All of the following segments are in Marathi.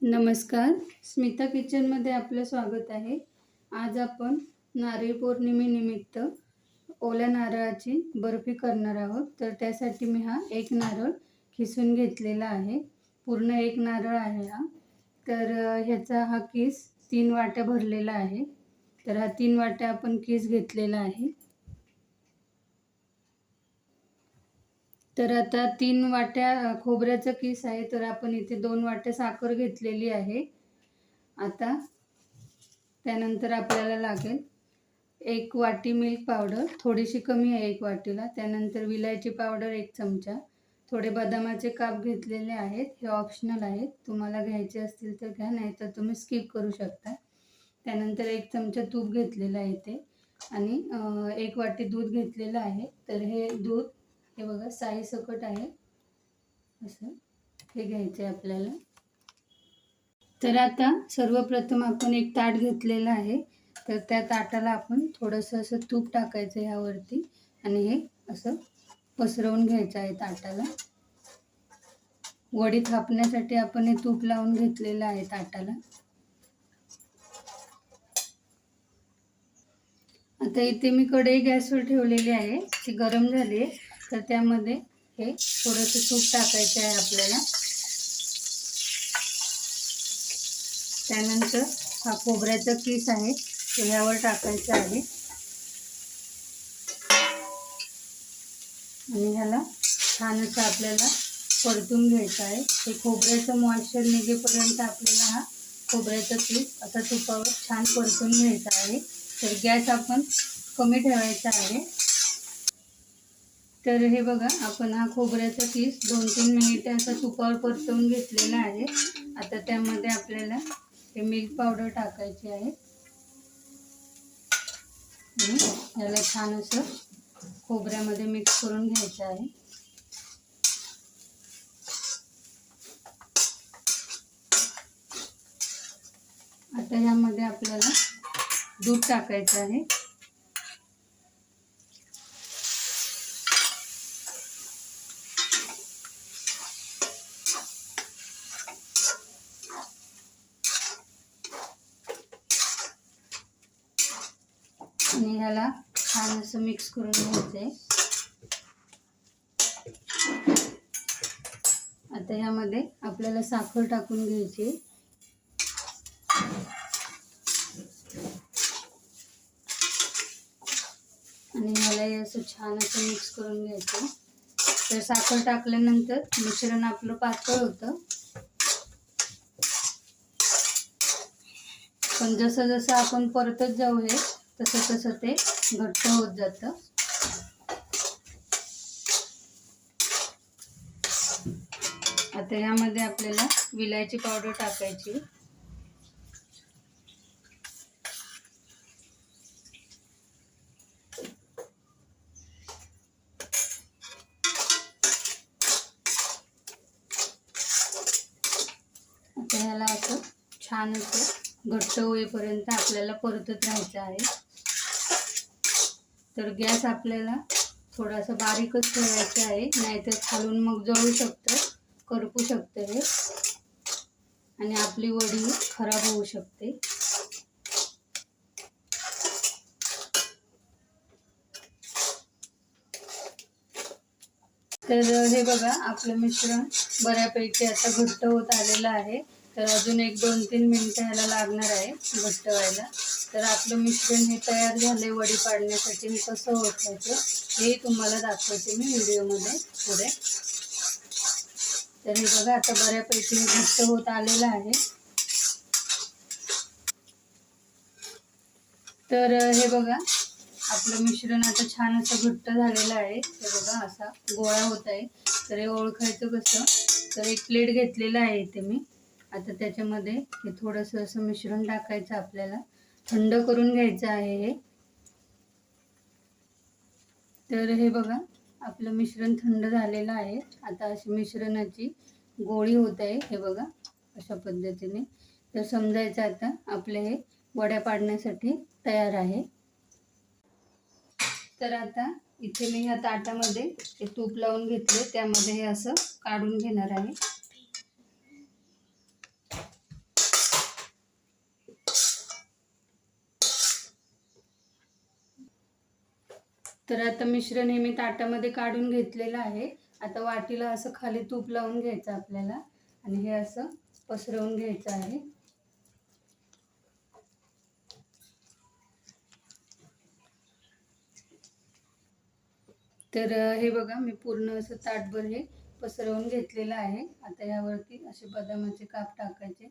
नमस्कार. स्मिता किचनमध्ये आपलं स्वागत आहे. आज आपण नारळी पौर्णिमेनिमित्त ओल्या नारळाची बर्फी करणार आहोत. तर त्यासाठी मी हा एक नारळ खिसून घेतलेला आहे. पूर्ण एक नारळ आहे हा. तर ह्याचा हा किस तीन वाट्या भरलेला आहे. तर हा तीन वाट्या आपण किस घेतलेला आहे. तर आता तीन वाट्या खोबऱ्याचं किस आहे तर आपण इथे दोन वाट्या साखर घेतलेली आहे. आता त्यानंतर आपल्याला लागेल एक वाटी मिल्क पावडर थोडीशी कमी आहे एक वाटीला. त्यानंतर विलायची पावडर एक चमचा. थोडे बदामाचे काप घेतलेले आहेत हे ऑप्शनल आहेत. तुम्हाला घ्यायचे असतील तर घ्या नाही तर तुम्ही स्किप करू शकता. त्यानंतर एक चमचा तूप घेतलेला आहे ते आणि एक वाटी दूध घेतलेलं आहे. तर हे दूध हे बघा साई सकट आहे. असं हे घ्यायचं आहे आपल्याला. तर आता सर्वप्रथम आपण एक ताट घेतलेलं आहे. तर त्या ताटाला आपण थोडंसं असं तूप टाकायचं ह्यावरती आणि हे असं पसरवून घ्यायचं आहे ताटाला. वडी थापण्यासाठी आपण हे तूप लावून घेतलेलं आहे ताटाला. आता इथे मी कढई गॅसवर ठेवलेली आहे. ती गरम झाली आहे. तर त्यामध्ये हे थोडंसं तूप टाकायचं आहे आपल्याला. त्यानंतर हा खोबऱ्याचा किस आहे तो ह्यावर टाकायचा आहे. आणि ह्याला छान असं आपल्याला परतून घ्यायचं आहे. हे खोबऱ्याचं मॉइश्चर निघेपर्यंत आपल्याला हा खोबऱ्याचा किस आता तुपावर छान परतून घ्यायचा आहे. तर गॅस आपण कमी ठेवायचा आहे. तर हे बघा आपण हा खोबऱ्याचा किस दोन तीन मिनिट असा तुपावर परतवून घेतलेला आहे. आता त्यामध्ये आपल्याला हे मिल्क पावडर टाकायची आहे. याला छान असं खोबऱ्यामध्ये मिक्स करून घ्यायचं आहे. आता यामध्ये आपल्याला दूध टाकायचं आहे. आणि ह्याला छान असं मिक्स करून घ्यायचंय. आता ह्यामध्ये आपल्याला साखर टाकून घ्यायची. आणि ह्याला हे असं छान असं मिक्स करून घ्यायचं तर साखर टाकल्यानंतर मिश्रण आपलं पातळ होतं. पण जसं जसं आपण परतच जाऊ हे तसं तसं ते घट्ट होत जातं. आता ह्यामध्ये आपल्याला विलायची पावडर टाकायची. आता ह्याला असं छान असं घट्ट होईपर्यंत आपल्याला परतत राहायचं आहे. तर गॅस आपल्याला थोडासा बारीकच ठेवायचा आहे. नाहीतर खालून मग जळू शकतं करपू शकतं हे. आणि आपली वडी खराब होऊ शकते. तर हे बघा आपलं मिश्रण बऱ्यापैकी आता घट्ट होत आलेलं आहे. तर अजून एक दोन तीन मिनटं ह्याला लागणार आहे घट्ट व्हायला तर आपलं मिश्रण हे तयार झाले वडी पाडण्यासाठी. मी कसं ओळखायचं हे तुम्हाला दाखवते मी व्हिडिओमध्ये पुढे. तर हे बघा आता बऱ्यापैकी घट्ट होत आलेलं आहे. तर हे बघा आपलं मिश्रण आता छान असं घट्ट झालेलं आहे. हे बघा असा गोळा होत आहे. तर हे ओळखायचं कसं? तर एक प्लेट घेतलेलं आहे इथे मी. आता त्याच्यामध्ये हे थोडंसं असं मिश्रण टाकायचं आपल्याला. थंड करून घ्यायचं आहे हे. तर हे बघा आपलं मिश्रण थंड झालेलं आहे. आता अशी मिश्रणाची गोळी होत आहे हे बघा अशा पद्धतीने. तर समजायचं आता आपले हे वड्या पाडण्यासाठी तयार आहे. तर आता इथे मी ह्या ताटामध्ये हे तूप लावून घेतले त्यामध्ये हे असं काढून घेणार आहे. तर आता मिश्रण हे मी ताटामध्ये काढून घेतलेलं आहे. आता वाटीला असं खाली तूप लावून घ्यायचं आपल्याला. आणि हे असं पसरवून घ्यायचं आहे. तर हे बघा मी पूर्ण असं ताटभर हे पसरवून घेतलेलं आहे. आता यावरती असे बदामाचे काप टाकायचे.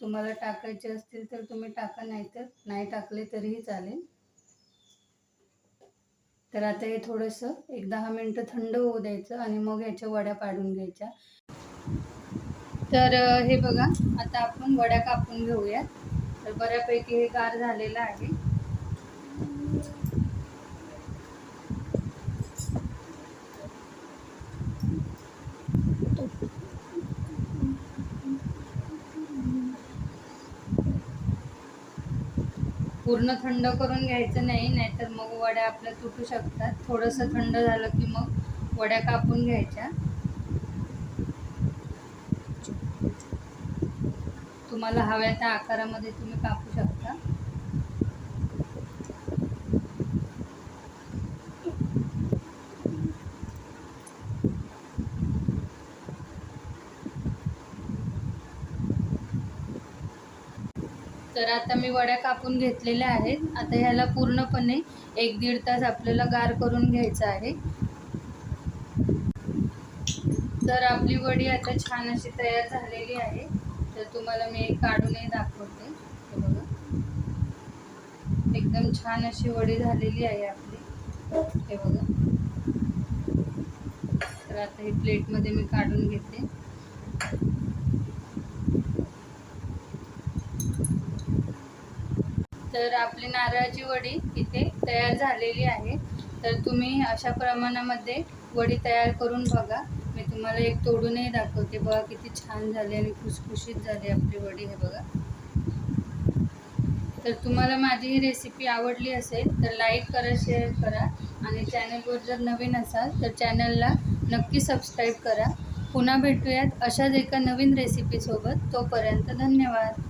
तुम्हाला टाकायचे असतील तर तुम्ही टाका नाही तर नाही टाकले तरीही चालेल. तर आता हे थोडंसं एक दहा मिनटं थंड होऊ द्यायचं आणि मग याच्या वड्या पाडून घ्यायच्या. तर हे बघा आता आपण वड्या कापून घेऊयात. तर बऱ्यापैकी हे गार झालेलं आहे. पूर्ण थंड करून घ्यायचं नाही नाहीतर मग वड्या आपल्या तुटू शकतात. थोडंसं थंड झालं की मग वड्या कापून घ्यायच्या. तुम्हाला हव्या त्या आकारामध्ये तुम्ही कापू शकता. तर आता मी वड्या कापून घेतलेल्या आहेत. आता ह्याला पूर्णपणे एक दीड तास आपल्याला गार करून घ्यायचं आहे. तर आपली वडी आता छान अशी तयार झालेली आहे. तर तुम्हाला मी एक काढूनही दाखवते. हे बघा. एकदम छान अशी वडी झालेली आहे आपली. हे बघा. तर आता ही प्लेटमध्ये मी काढून घेते. तर आपली नारळाची वडी इथे तयार झालेली आहे. तर तुम्ही अशा प्रमाणामध्ये वडी तयार करून बघा. मी तुम्हाला एक तोडूनही दाखवते. बघा किती छान झाली आणि खुसखुशीत झाली आपली वडी हे बघा. तर तुम्हाला माझी ही रेसिपी आवडली असेल तर लाईक करा शेअर करा. आणि चॅनलवर जर नवीन असाल तर चॅनलला नक्की सबस्क्राईब करा. पुन्हा भेटूयात अशाच एका नवीन रेसिपीसोबत तोपर्यंत धन्यवाद.